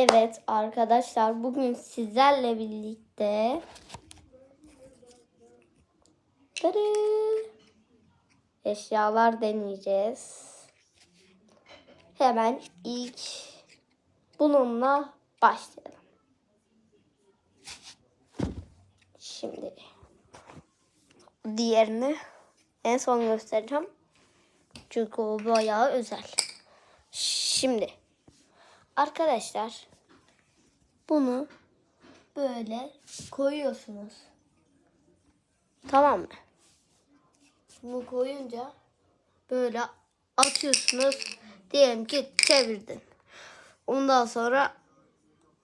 Evet arkadaşlar bugün sizlerle birlikte Tırı! eşyalar deneyeceğiz. Hemen ilk bununla başlayalım. Şimdi diğerini en son göstereceğim. Çünkü o bayağı özel. Şimdi arkadaşlar bunu böyle koyuyorsunuz. Tamam mı? Bunu koyunca böyle atıyorsunuz. Diyelim ki çevirdin. Ondan sonra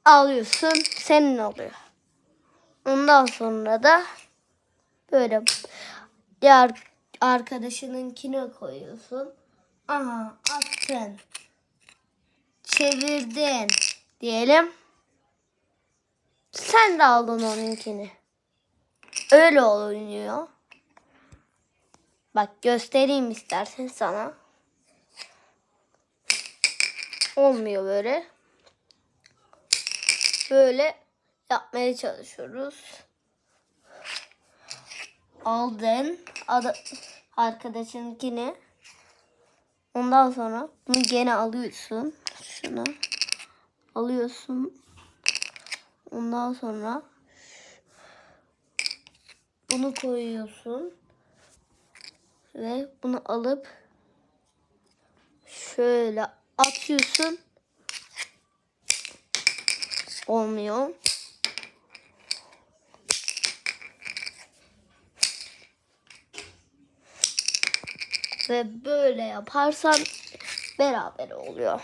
alıyorsun. Senin oluyor. Ondan sonra da böyle diğer arkadaşınınkine koyuyorsun. Aha attın. Çevirdin diyelim. Sen de aldın onunkini. Öyle oluyor. Bak göstereyim istersen sana. Olmuyor böyle. Böyle yapmaya çalışıyoruz. Aldın arkadaşınkini. Ondan sonra bunu gene alıyorsun. Şunu alıyorsun. Ondan sonra bunu koyuyorsun. Ve bunu alıp şöyle atıyorsun. Olmuyor. Ve böyle yaparsan beraber oluyor.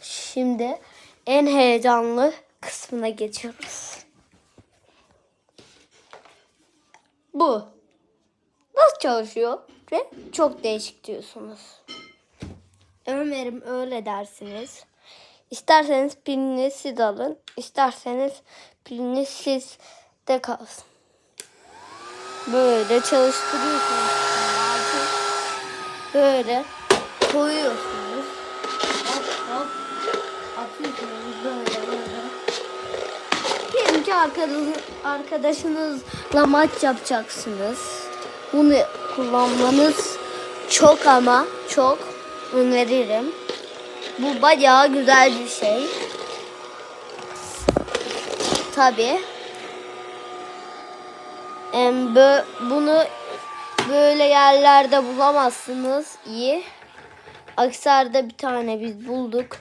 Şimdi en heyecanlı kısmına geçiyoruz. Bu. Nasıl çalışıyor? Ve çok değişik diyorsunuz. Ömer'im öyle dersiniz. İsterseniz pilini siz alın. isterseniz pilini siz de kalsın. Böyle çalıştırıyorsunuz. Böyle koyuyorsunuz. Hop hop atıyorsunuz böyle böyle. Diyelim ki arkadaş, arkadaşınızla maç yapacaksınız. Bunu kullanmanız çok ama çok öneririm. Bu bayağı güzel bir şey. Tabi. Bunu böyle yerlerde bulamazsınız. iyi. Aksar'da bir tane biz bulduk.